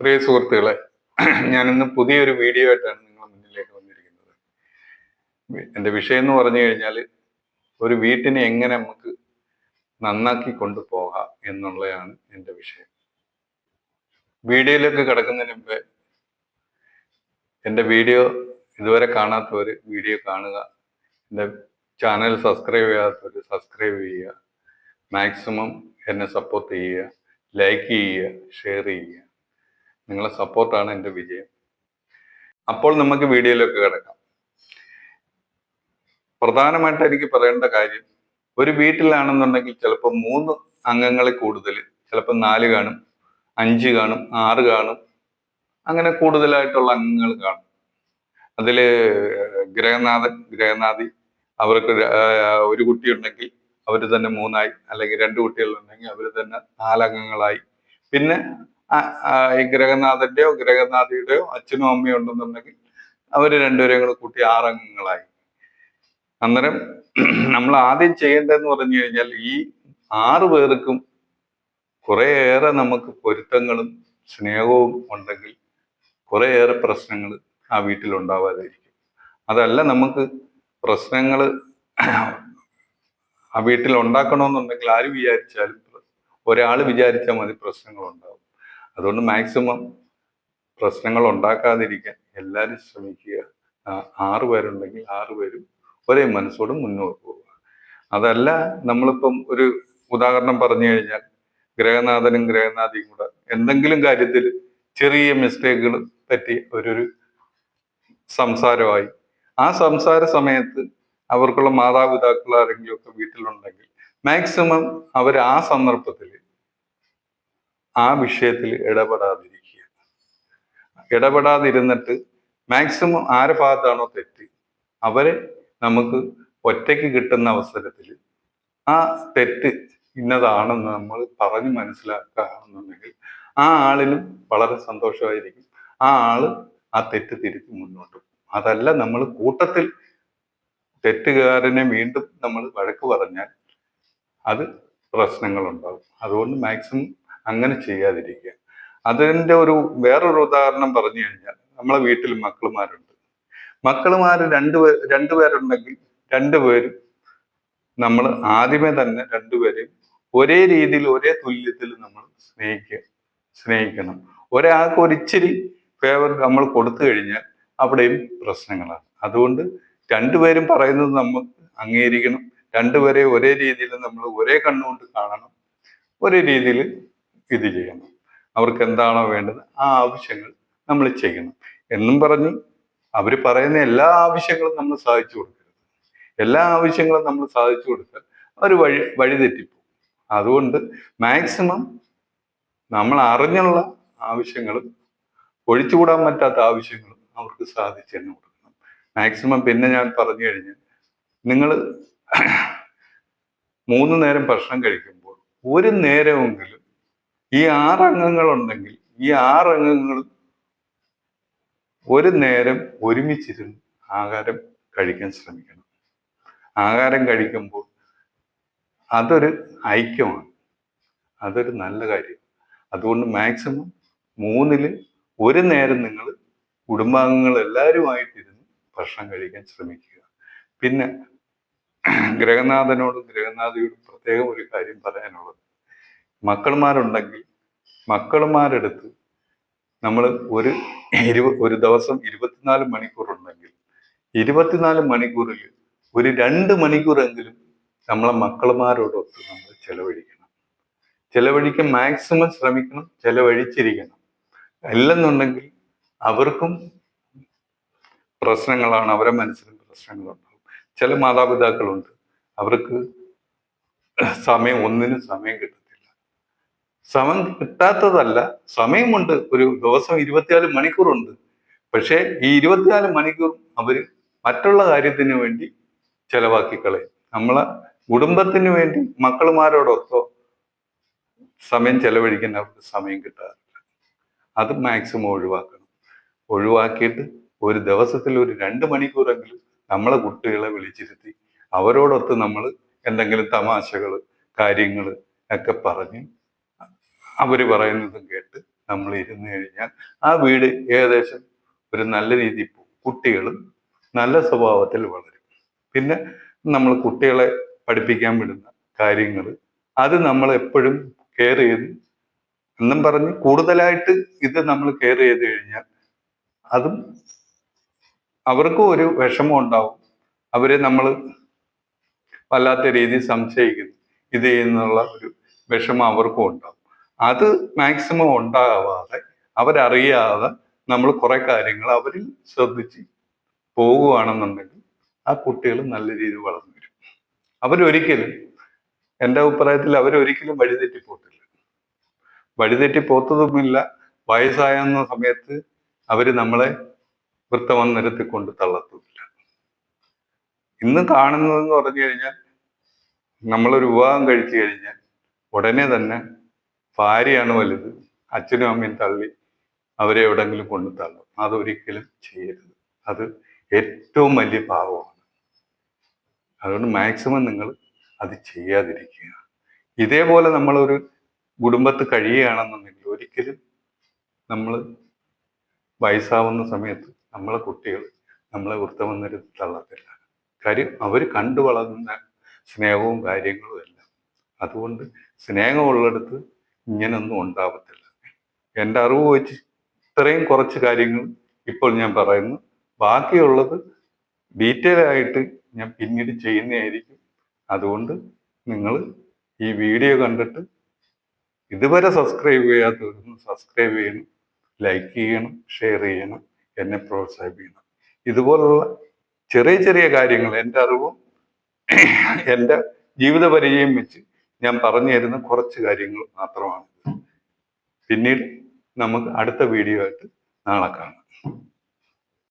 പ്രിയ സുഹൃത്തുക്കളെ ഞാനിന്ന് പുതിയൊരു വീഡിയോ ആയിട്ടാണ് നിങ്ങളുടെ മുന്നിലേക്ക് വന്നിരിക്കുന്നത്. എന്റെ വിഷയം എന്ന് പറഞ്ഞു കഴിഞ്ഞാൽ ഒരു വീട്ടിനെ എങ്ങനെ നമുക്ക് നന്നാക്കി കൊണ്ടുപോകാം എന്നുള്ളതാണ് എന്റെ വിഷയം. വീഡിയോയിലേക്ക് കിടക്കുന്നതിന് മുമ്പേ എന്റെ വീഡിയോ ഇതുവരെ കാണാത്തവർ വീഡിയോ കാണുക എന്റെ ചാനൽ സബ്സ്ക്രൈബ് ചെയ്യാത്തവർ സബ്സ്ക്രൈബ് ചെയ്യുക മാക്സിമം എന്നെ സപ്പോർട്ട് ചെയ്യുക ലൈക്ക് ചെയ്യുക ഷെയർ ചെയ്യുക. നിങ്ങളെ സപ്പോർട്ടാണ് എന്റെ വിജയം. അപ്പോൾ നമുക്ക് വീഡിയോയിലൊക്കെ കിടക്കാം. പ്രധാനമായിട്ട് എനിക്ക് പറയേണ്ട കാര്യം ഒരു വീട്ടിലാണെന്നുണ്ടെങ്കിൽ ചിലപ്പോൾ മൂന്ന് അംഗങ്ങളെ കൂടുതൽ ചിലപ്പോൾ നാല് കാണും അഞ്ച് കാണും ആറ് കാണും അങ്ങനെ കൂടുതലായിട്ടുള്ള അംഗങ്ങൾ കാണും. അതിൽ ഗ്രഹനാഥൻ ഗ്രഹനാഥി അവർക്ക് ഒരു കുട്ടി ഒരു കുട്ടിയുണ്ടെങ്കിൽ അവർ തന്നെ മൂന്നായി അല്ലെങ്കിൽ രണ്ട് കുട്ടികളുണ്ടെങ്കിൽ അവർ തന്നെ നാലംഗങ്ങളായി. പിന്നെ ഈ ഗ്രഹനാഥന്റെയോ ഗ്രഹനാഥിയുടെയോ അച്ഛനും അമ്മയോ ഉണ്ടെന്നുണ്ടെങ്കിൽ അവർ രണ്ടുപേരെയും കൂടെ കൂട്ടി ആറംഗങ്ങളായി. അന്നേരം നമ്മൾ ആദ്യം ചെയ്യേണ്ടതെന്ന് പറഞ്ഞു കഴിഞ്ഞാൽ ഈ ആറ് പേർക്കും കുറേയേറെ നമുക്ക് പൊരുത്തങ്ങളും സ്നേഹവും ഉണ്ടെങ്കിൽ കുറേയേറെ പ്രശ്നങ്ങൾ ആ വീട്ടിൽ ഉണ്ടാവാതിരിക്കും. അതല്ല നമുക്ക് പ്രശ്നങ്ങൾ ആ വീട്ടിൽ ഉണ്ടാക്കണമെന്നുണ്ടെങ്കിൽ ആര് വിചാരിച്ചാലും ഒരാൾ വിചാരിച്ചാൽ മതി പ്രശ്നങ്ങൾ ഉണ്ടാവും അതുകൊണ്ട് മാക്സിമം പ്രശ്നങ്ങൾ ഉണ്ടാക്കാതിരിക്കാൻ എല്ലാവരും ശ്രമിക്കുക. ആറ് പേരുണ്ടെങ്കിൽ ആറ് പേരും ഒരേ മനസ്സോട് മുന്നോട്ട് പോവുക. അതല്ല നമ്മളിപ്പം ഒരു ഉദാഹരണം പറഞ്ഞു കഴിഞ്ഞാൽ ഗ്രഹനാഥനും ഗ്രഹനാഥിയും കൂടെ എന്തെങ്കിലും കാര്യത്തിൽ ചെറിയ മിസ്റ്റേക്കുകൾ പറ്റി ഒരു സംസാരമായി. ആ സംസാര സമയത്ത് അവർക്കുള്ള മാതാപിതാക്കൾ ആരെങ്കിലും ഒക്കെ വീട്ടിലുണ്ടെങ്കിൽ മാക്സിമം അവർ ആ സന്ദർഭത്തിൽ ആ വിഷയത്തിൽ ഇടപെടാതിരിക്കുക. ഇടപെടാതിരുന്നിട്ട് മാക്സിമം ആരെ ഭാഗത്താണോ തെറ്റ് അവരെ നമുക്ക് ഒറ്റയ്ക്ക് കിട്ടുന്ന അവസരത്തിൽ ആ തെറ്റ് ഇന്നതാണെന്ന് നമ്മൾ പറഞ്ഞ് മനസ്സിലാക്കുകയാണെന്നുണ്ടെങ്കിൽ ആ ആളിനും വളരെ സന്തോഷമായിരിക്കും. ആ ആൾ ആ തെറ്റ് തിരുത്തി മുന്നോട്ട് അതല്ല നമ്മൾ കൂട്ടത്തിൽ തെറ്റുകാരനെ വീണ്ടും നമ്മൾ വഴക്ക് പറഞ്ഞാൽ അത് പ്രശ്നങ്ങൾ ഉണ്ടാകും അതുകൊണ്ട് മാക്സിമം അങ്ങനെ ചെയ്യാതിരിക്കുക. അതിന്റെ ഒരു വേറൊരു ഉദാഹരണം പറഞ്ഞു കഴിഞ്ഞാൽ നമ്മളെ വീട്ടിൽ മക്കളുമാരുണ്ട്. മക്കളുമാർ രണ്ടുപേർ രണ്ടുപേരുണ്ടെങ്കിൽ രണ്ടുപേരും നമ്മൾ ആദ്യമേ തന്നെ രണ്ടുപേരെയും ഒരേ രീതിയിൽ ഒരേ തുല്യത്തിൽ നമ്മൾ സ്നേഹിക്കുക സ്നേഹിക്കണം. ഒരാൾക്ക് ഒരിച്ചിരി ഫേവർ നമ്മൾ കൊടുത്തു കഴിഞ്ഞാൽ അവിടെയും പ്രശ്നങ്ങളാണ്. അതുകൊണ്ട് രണ്ടുപേരും പറയുന്നത് നമുക്ക് അംഗീകരിക്കണം. രണ്ടുപേരെയും ഒരേ രീതിയിൽ നമ്മൾ ഒരേ കണ്ണുകൊണ്ട് കാണണം. ഒരേ രീതിയിൽ ഇത് ചെയ്യണം അവർക്ക് എന്താണോ വേണ്ടത് ആ ആവശ്യങ്ങൾ നമ്മൾ ചെയ്യണം. എന്നും പറഞ്ഞ് അവർ പറയുന്ന എല്ലാ ആവശ്യങ്ങളും നമ്മൾ സാധിച്ചു കൊടുക്കരുത്. എല്ലാ ആവശ്യങ്ങളും നമ്മൾ സാധിച്ചു കൊടുത്താൽ അവർ വഴി വഴിതെറ്റിപ്പോകും. അതുകൊണ്ട് മാക്സിമം നമ്മൾ അറിഞ്ഞുള്ള ആവശ്യങ്ങളും ഒഴിച്ചുകൂടാൻ പറ്റാത്ത ആവശ്യങ്ങളും അവർക്ക് സാധിച്ചു തന്നെ കൊടുക്കണം. മാക്സിമം പിന്നെ ഞാൻ പറഞ്ഞു കഴിഞ്ഞാൽ നിങ്ങൾ മൂന്ന് നേരം ഭക്ഷണം കഴിക്കുമ്പോൾ ഒരു നേരമെങ്കിലും ഈ ആറ് അംഗങ്ങളുണ്ടെങ്കിൽ ഈ ആറംഗങ്ങൾ ഒരു നേരം ഒരുമിച്ചിരുന്ന് ആഹാരം കഴിക്കാൻ ശ്രമിക്കണം. ആഹാരം കഴിക്കുമ്പോൾ അതൊരു ഐക്യമാണ്. അതൊരു നല്ല കാര്യം. അതുകൊണ്ട് മാക്സിമം മൂന്നിൽ ഒരു നേരം നിങ്ങൾ കുടുംബാംഗങ്ങൾ എല്ലാവരുമായിട്ടിരുന്ന് ഭക്ഷണം കഴിക്കാൻ ശ്രമിക്കുക. പിന്നെ ഗ്രഹനാഥനോടും ഗ്രഹനാഥിയോടും പ്രത്യേകം ഒരു കാര്യം പറയാനുള്ളത് മക്കളുമാരുണ്ടെങ്കിൽ മക്കൾമാരെടുത്ത് നമ്മൾ ഒരു ഇരുപ ഒരു ദിവസം ഇരുപത്തിനാല് മണിക്കൂർ ഉണ്ടെങ്കിൽ ഇരുപത്തിനാല് മണിക്കൂറിൽ ഒരു രണ്ട് മണിക്കൂറെങ്കിലും നമ്മളെ മക്കളുമാരോടൊത്ത് നമ്മൾ ചെലവഴിക്കണം. ചെലവഴിക്കാൻ മാക്സിമം ശ്രമിക്കണം ചെലവഴിച്ചിരിക്കണം. അല്ലെന്നുണ്ടെങ്കിൽ അവർക്കും പ്രശ്നങ്ങളാണ് അവരെ മനസ്സിലും പ്രശ്നങ്ങളുണ്ടാവും ചില മാതാപിതാക്കളുണ്ട് അവർക്ക് സമയം ഒന്നിനും സമയം കിട്ടത്തില്ല. സമയം കിട്ടാത്തതല്ല. സമയമുണ്ട്. ഒരു ദിവസം ഇരുപത്തിനാല് മണിക്കൂറുണ്ട്. പക്ഷേ ഈ ഇരുപത്തിനാല് മണിക്കൂർ അവർ മറ്റുള്ള കാര്യത്തിന് വേണ്ടി ചെലവാക്കി നമ്മളെ കുടുംബത്തിന് വേണ്ടി മക്കളുമാരോടൊത്തോ സമയം ചെലവഴിക്കാൻ അവർക്ക് സമയം കിട്ടാറില്ല. അത് മാക്സിമം ഒഴിവാക്കണം. ഒഴിവാക്കിയിട്ട് ഒരു ദിവസത്തിൽ ഒരു രണ്ട് മണിക്കൂറെങ്കിലും നമ്മളെ കുട്ടികളെ വിളിച്ചിരുത്തി അവരോടൊത്ത് നമ്മൾ എന്തെങ്കിലും തമാശകൾ കാര്യങ്ങൾ ഒക്കെ പറഞ്ഞ് അവർ പറയുന്നതും കേട്ട് നമ്മൾ ഇരുന്ന് കഴിഞ്ഞാൽ ആ വീട് ഏകദേശം ഒരു നല്ല രീതിയിൽ പോകും കുട്ടികൾ നല്ല സ്വഭാവത്തിൽ വളരും. പിന്നെ നമ്മൾ കുട്ടികളെ പഠിപ്പിക്കാൻ വിടുന്ന കാര്യങ്ങൾ അത് നമ്മൾ എപ്പോഴും കെയർ ചെയ്ത് എന്നും പറഞ്ഞ് കൂടുതലായിട്ട് ഇത് നമ്മൾ കെയർ ചെയ്ത് കഴിഞ്ഞാൽ അതും അവർക്കും ഒരു വിഷമം ഉണ്ടാവും. അവരെ നമ്മൾ വല്ലാത്ത രീതിയിൽ സംശയിക്കുന്നു. ഇത് ചെയ്യുന്നുള്ള ഒരു വിഷമം അവർക്കും ഉണ്ടാവും. അത് മാക്സിമം ഉണ്ടാവാതെ അവരറിയാതെ നമ്മൾ കുറെ കാര്യങ്ങൾ അവരിൽ ശ്രദ്ധിച്ച് പോവുകയാണെന്നുണ്ടെങ്കിൽ ആ കുട്ടികൾ നല്ല രീതിയിൽ വളർന്നു വരും. അവരൊരിക്കലും എന്റെ അഭിപ്രായത്തിൽ അവരൊരിക്കലും വഴിതെറ്റി പോകത്തില്ല വഴിതെറ്റി പോത്തതുമില്ല വയസ്സായെന്ന സമയത്ത് അവർ നമ്മളെ വൃത്തമന്ദിരത്തിൽ കൊണ്ട് തള്ളത്തുമില്ല. ഇന്ന് കാണുന്നതെന്ന് പറഞ്ഞു കഴിഞ്ഞാൽ നമ്മളൊരു വിവാഹം കഴിച്ചു കഴിഞ്ഞാൽ ഉടനെ തന്നെ ഭാര്യയാണ് വലുത്. അച്ഛനും അമ്മയും തള്ളി അവരെ എവിടെങ്കിലും കൊണ്ടു തള്ളും അതൊരിക്കലും ചെയ്യരുത്. അത് ഏറ്റവും വലിയ പാവമാണ് അതുകൊണ്ട് മാക്സിമം നിങ്ങൾ അത് ചെയ്യാതിരിക്കുക. ഇതേപോലെ നമ്മളൊരു കുടുംബത്ത് കഴിയുകയാണെന്നുണ്ടെങ്കിൽ ഒരിക്കലും നമ്മൾ വയസ്സാവുന്ന സമയത്ത് നമ്മളെ കുട്ടികൾ നമ്മളെ വൃത്തമെന്നൊരു തള്ളത്തില്ല. കാര്യം അവർ കണ്ടു വളർന്ന സ്നേഹവും കാര്യങ്ങളും എല്ലാം. അതുകൊണ്ട് സ്നേഹമുള്ളിടത്ത് ഇങ്ങനൊന്നും ഉണ്ടാവത്തില്ല. എന്റെ അറിവ് വെച്ച് ഇത്രയും കുറച്ച് കാര്യങ്ങൾ ഇപ്പോൾ ഞാൻ പറയുന്നു. ബാക്കിയുള്ളത് ഡീറ്റെയിൽ ആയിട്ട് ഞാൻ പിന്നീട് ചെയ്യുന്നതായിരിക്കും. അതുകൊണ്ട് നിങ്ങൾ ഈ വീഡിയോ കണ്ടിട്ട് ഇതുവരെ സബ്സ്ക്രൈബ് ചെയ്യാത്തവരൊന്ന് സബ്സ്ക്രൈബ് ചെയ്യണം ലൈക്ക് ചെയ്യണം ഷെയർ ചെയ്യണം എന്നെ പ്രോത്സാഹിപ്പിക്കണം. ഇതുപോലുള്ള ചെറിയ ചെറിയ കാര്യങ്ങൾ എന്റെ അറിവും എന്റെ ജീവിത പരിചയം വെച്ച് ഞാൻ പറഞ്ഞു തരുന്ന കുറച്ച് കാര്യങ്ങൾ മാത്രമാണ്. പിന്നീട് നമുക്ക് അടുത്ത വീഡിയോ ആയിട്ട് നാളെ കാണാം.